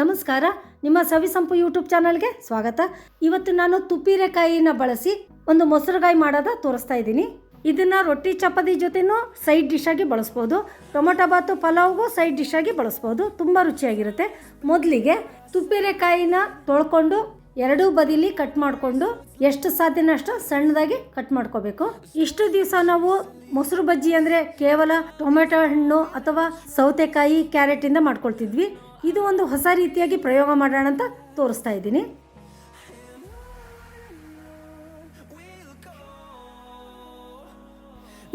ನಮಸ್ಕಾರ. ನಿಮ್ಮ ಸವಿಸಂಪು ಯೂಟ್ಯೂಬ್ ಚಾನಲ್ಗೆ ಸ್ವಾಗತ. ಇವತ್ತು ನಾನು ತುಪ್ಪಿರೆಕಾಯಿನ ಬಳಸಿ ಒಂದು ಮೊಸರುಗಾಯಿ ಮಾಡೋದ ತೋರಿಸ್ತಾ ಇದ್ದೀನಿ. ಇದನ್ನ ರೊಟ್ಟಿ, ಚಪಾತಿ ಜೊತೆನೂ ಸೈಡ್ ಡಿಶ್ ಆಗಿ ಬಳಸ್ಬೋದು. ಟೊಮೊಟೊ ಬಾತು, ಪಲಾವ್ಗೂ ಸೈಡ್ ಡಿಶ್ ಆಗಿ ಬಳಸ್ಬೋದು. ತುಂಬ ರುಚಿಯಾಗಿರುತ್ತೆ. ಮೊದಲಿಗೆ ತುಪ್ಪಿರೆಕಾಯಿನ ತೊಳ್ಕೊಂಡು ಎರಡೂ ಬದಿಲಿ ಕಟ್ ಮಾಡಿಕೊಂಡು ಎಷ್ಟು ಸಾಧ್ಯನೋ ಅಷ್ಟು ಸಣ್ಣದಾಗಿ ಕಟ್ ಮಾಡ್ಕೋಬೇಕು. ಇಷ್ಟು ದಿವಸ ನಾವು ಮೊಸರು ಬಜ್ಜಿ ಅಂದರೆ ಕೇವಲ ಟೊಮೆಟೊ ಹಣ್ಣು ಅಥವಾ ಸೌತೆಕಾಯಿ ಕ್ಯಾರೆಟಿಂದ ಮಾಡ್ಕೊಳ್ತಿದ್ವಿ. ಇದು ಒಂದು ಹೊಸ ರೀತಿಯಾಗಿ ಪ್ರಯೋಗ ಮಾಡೋಣ ಅಂತ ತೋರಿಸ್ತಾ ಇದ್ದೀನಿ.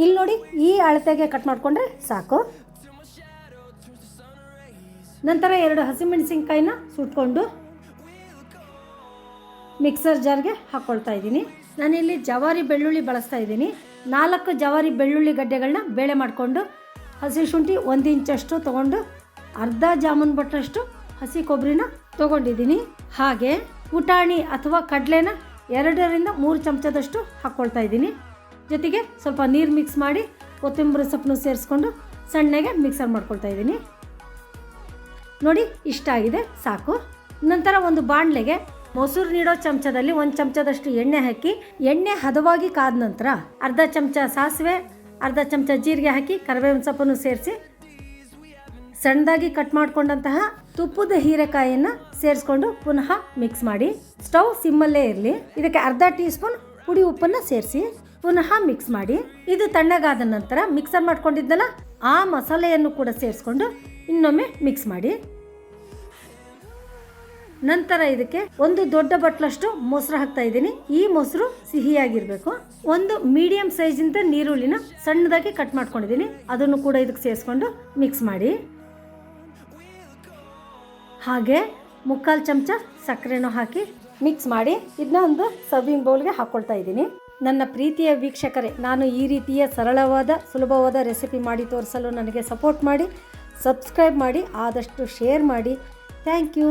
ಇಲ್ಲಿ ನೋಡಿ ಈ ಅಳತೆಗೆ ಕಟ್ ಮಾಡಿಕೊಂಡ್ರೆ ಸಾಕು. ನಂತರ ಎರಡು ಹಸಿಮೆಣಸಿನ್ಕಾಯಿನ ಸುಟ್ಕೊಂಡು ಮಿಕ್ಸರ್ ಜಾರ್ಗೆ ಹಾಕ್ಕೊಳ್ತಾ ಇದ್ದೀನಿ. ನಾನಿಲ್ಲಿ ಜವಾರಿ ಬೆಳ್ಳುಳ್ಳಿ ಬಳಸ್ತಾ ಇದ್ದೀನಿ. ನಾಲ್ಕು ಜವಾರಿ ಬೆಳ್ಳುಳ್ಳಿ ಗಡ್ಡೆಗಳನ್ನ ಬೇಳೆ ಮಾಡಿಕೊಂಡು ಹಸಿ ಶುಂಠಿ ಒಂದು ಇಂಚಷ್ಟು ತೊಗೊಂಡು ಅರ್ಧ ಜಾಮೂನ್ ಬಟ್ಟಷ್ಟು ಹಸಿ ಕೊಬ್ಬರಿನ ತೊಗೊಂಡಿದ್ದೀನಿ. ಹಾಗೆ ಪುಟಾಣಿ ಅಥವಾ ಕಡಲೆನ ಎರಡರಿಂದ ಮೂರು ಚಮಚದಷ್ಟು ಹಾಕ್ಕೊಳ್ತಾ ಇದ್ದೀನಿ. ಜೊತೆಗೆ ಸ್ವಲ್ಪ ನೀರು ಮಿಕ್ಸ್ ಮಾಡಿ ಕೊತ್ತಂಬರಿ ಸೊಪ್ಪನ್ನು ಸೇರಿಸ್ಕೊಂಡು ಸಣ್ಣಗೆ ಮಿಕ್ಸರ್ ಮಾಡ್ಕೊಳ್ತಾ ಇದ್ದೀನಿ. ನೋಡಿ ಇಷ್ಟ ಆಗಿದೆ, ಸಾಕು. ನಂತರ ಒಂದು ಬಾಣಲೆಗೆ ಮೊಸರು ನೀಡೋ ಚಮಚದಲ್ಲಿ ಒಂದು ಚಮಚದಷ್ಟು ಎಣ್ಣೆ ಹಾಕಿ, ಎಣ್ಣೆ ಹದವಾಗಿ ಕಾದ ನಂತರ ಅರ್ಧ ಚಮಚ ಸಾಸಿವೆ, ಅರ್ಧ ಚಮಚ ಜೀರಿಗೆ ಹಾಕಿ ಕರಿಬೇವಿನ ಸೊಪ್ಪನ್ನು ಸೇರಿಸಿ ಸಣ್ಣದಾಗಿ ಕಟ್ ಮಾಡ್ಕೊಂಡಂತಹ ತುಪ್ಪದ ಹೀರೆಕಾಯಿಯನ್ನು ಸೇರಿಸ್ಕೊಂಡು ಪುನಃ ಮಿಕ್ಸ್ ಮಾಡಿ. ಸ್ಟವ್ ಸಿಮ್ಮಲ್ಲೇ ಇರಲಿ. ಇದಕ್ಕೆ ಅರ್ಧ ಟೀ ಸ್ಪೂನ್ ಪುಡಿ ಉಪ್ಪನ್ನು ಸೇರಿಸಿ ಪುನಃ ಮಿಕ್ಸ್ ಮಾಡಿ. ಇದು ತಣ್ಣಗಾದ ನಂತರ ಮಿಕ್ಸರ್ ಮಾಡ್ಕೊಂಡಿದ್ದಲ್ಲ, ಆ ಮಸಾಲೆಯನ್ನು ಕೂಡ ಸೇರಿಸ್ಕೊಂಡು ಇನ್ನೊಮ್ಮೆ ಮಿಕ್ಸ್ ಮಾಡಿ. ನಂತರ ಇದಕ್ಕೆ ಒಂದು ದೊಡ್ಡ ಬಟ್ಲಷ್ಟು ಮೊಸರು ಹಾಕ್ತಾ ಇದ್ದೀನಿ. ಈ ಮೊಸರು ಸಿಹಿಯಾಗಿರಬೇಕು. ಒಂದು ಮೀಡಿಯಂ ಸೈಜಿಂದ ನೀರುಳ್ಳಿನ ಸಣ್ಣದಾಗಿ ಕಟ್ ಮಾಡ್ಕೊಂಡಿದ್ದೀನಿ. ಅದನ್ನು ಕೂಡ ಇದಕ್ಕೆ ಸೇರಿಸ್ಕೊಂಡು ಮಿಕ್ಸ್ ಮಾಡಿ. ಹಾಗೆ ಮುಕ್ಕಾಲು ಚಮಚ ಸಕ್ಕರೆನೂ ಹಾಕಿ ಮಿಕ್ಸ್ ಮಾಡಿ ಇದನ್ನ ಒಂದು ಸರ್ವಿಂಗ್ ಬೌಲ್ಗೆ ಹಾಕ್ಕೊಳ್ತಾ ಇದ್ದೀನಿ. ನನ್ನ ಪ್ರೀತಿಯ ವೀಕ್ಷಕರೇ, ನಾನು ಈ ರೀತಿಯ ಸರಳವಾದ, ಸುಲಭವಾದ ರೆಸಿಪಿ ಮಾಡಿ ತೋರಿಸಲು ನನಗೆ ಸಪೋರ್ಟ್ ಮಾಡಿ ಸಬ್ಸ್ಕ್ರೈಬ್ ಮಾಡಿ, ಆದಷ್ಟು ಶೇರ್ ಮಾಡಿ. Thank you